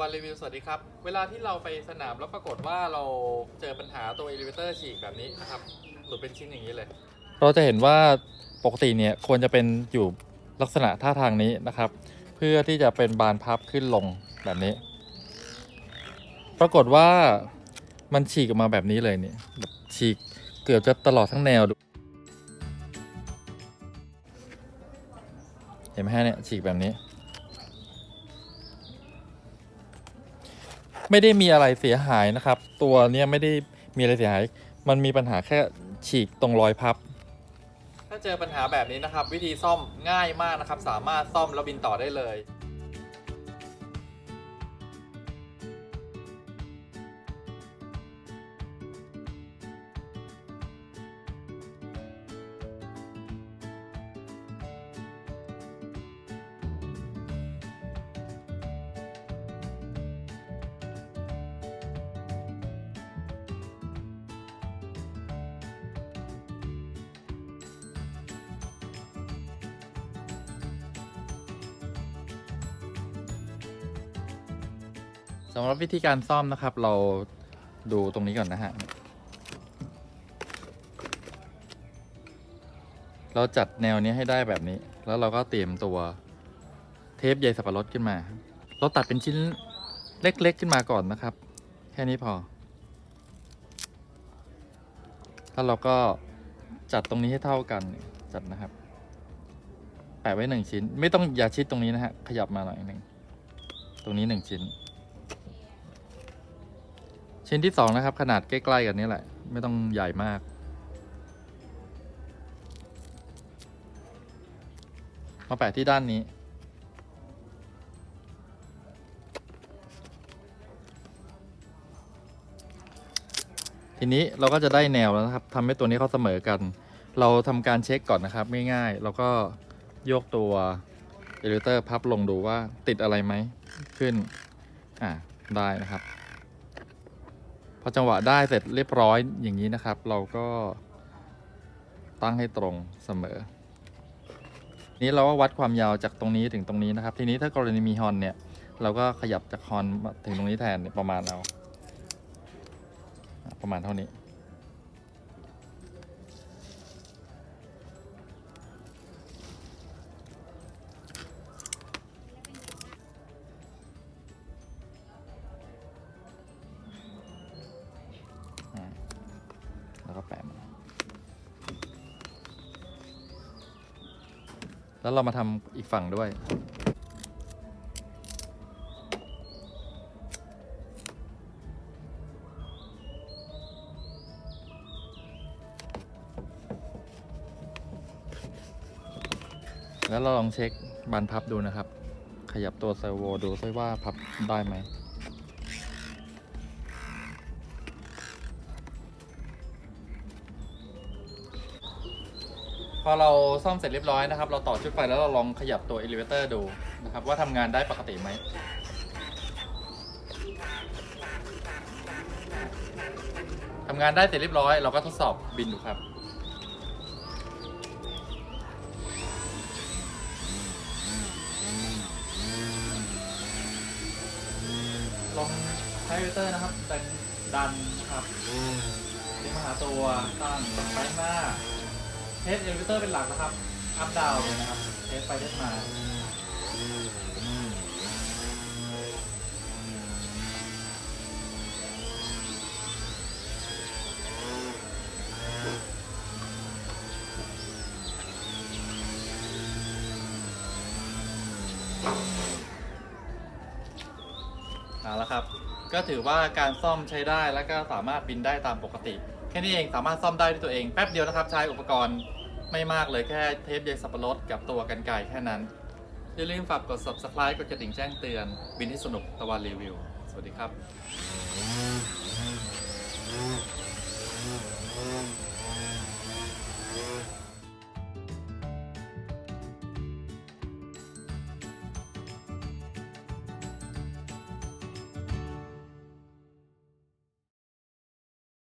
วันรีวิวสวัสดีครับ เวลาที่เราไปสนามแล้วปรากฏว่าเราเจอปัญหาตัวเอลิเวเตอร์ฉีกแบบนี้นะครับหลุดเป็นชิ้นอย่างนี้เลย เราจะเห็นว่าปกติเนี่ยควรจะเป็นอยู่ลักษณะท่าทางนี้นะครับ เพื่อที่จะเป็นบานพับขึ้นลงแบบนี้ ปรากฏว่ามันฉีกออกมาแบบนี้เลยเนี่ยฉีกเกือบจะตลอดทั้งแนวดูเห็นไหมฮะเนี่ยฉีกแบบนี้ ไม่ได้มีอะไรเสียหายนะครับ ตัวเนี้ยไม่ได้มีอะไรเสียหาย มันมีปัญหาแค่ฉีกตรงรอยพับ ถ้าเจอปัญหาแบบนี้นะครับ วิธีซ่อมง่ายมากนะครับ สามารถซ่อมแล้วบินต่อได้เลยำหรับวิธีการซ่อมนะครับ เราดูตรงนี้ก่อนนะฮะ เราจัดแนวนี้ให้ได้แบบนี้ แล้วเราก็เตรียมตัวเทปใยสับปะรดขึ้นมา เราตัดเป็นชิ้นเล็กๆขึ้นมาก่อนนะครับ แค่นี้พอ แล้วเราก็จัดตรงนี้ให้เท่ากันจัดนะครับ แปะไว้หนึ่งชิ้น ไม่ต้องอย่าชิดตรงนี้นะฮะ ขยับมาหน่อยหนึ่ง ตรงนี้หนึ่งชิ้น ชิ้นที่สองนะครับ ขนาดใกล้ๆกันนี่แหละ ไม่ต้องใหญ่มาก มาแปะที่ด้านนี้ ทีนี้เราก็จะได้แนวแล้วนะครับทำให้ตัวนี้เขาเสมอกัน เราทำการเช็คก่อนนะครับ ง่ายๆเราก็โยกตัวเอลิเตอร์พับลงดูว่าติดอะไรไหม ขึ้น อ่าได้นะครับ อจังหวะได้เสร็จเรียบร้อยอย่างนี้นะครับ เราก็ตั้งให้ตรงเสมอ นี้เราก็วัดความยาวจากตรงนี้ถึงตรงนี้นะครับ ทีนี้ถ้ากรณีมีฮอนเนี่ย เราก็ขยับจากฮอนถึงตรงนี้แทนประมาณเอาประมาณเท่านี้ ก็แปะมาแล้วเรามาทำอีกฝั่งด้วย แล้วเราลองเช็คบานพับดูนะครับ ขยับตัวเซอร์โวดูซิว่าพับได้ไหม อเราซ่อมเสร็จเรียบร้อยนะครับ เราต่อชุดไฟแล้วเราลองขยับตัวเอลิเวเตอร์ดูนะครับ ว่าทำงานได้ปกติไหมทำงานได้เสร็จเรียบร้อย เราก็ทดสอบบินดูครับ ลองใช้เอลิเวเตอร์นะครับแต่ดันนะครับดึงมาหาตัวตั้งไปหน้า สเอลิเวเตอร์เป็นหลักนะครับ อัพดาวเลยนะครับ เทสไปเทสมา เอาละครับ ก็ถือว่าการซ่อมใช้ได้แล้วก็สามารถบินได้ตามปกติ แค่นี้เองสามารถซ่อมได้ด้วยตัวเองแป๊บเดียวนะครับ ใช้อุปกรณ์ ไม่มากเลยแค่เทปใยสับปะรดกับตัวกันไก่แค่นั้น อย่าลืมฝากกด subscribe กดกระดิ่งแจ้งเตือน บินให้สนุกตะวันรีวิว สวัสดีครับ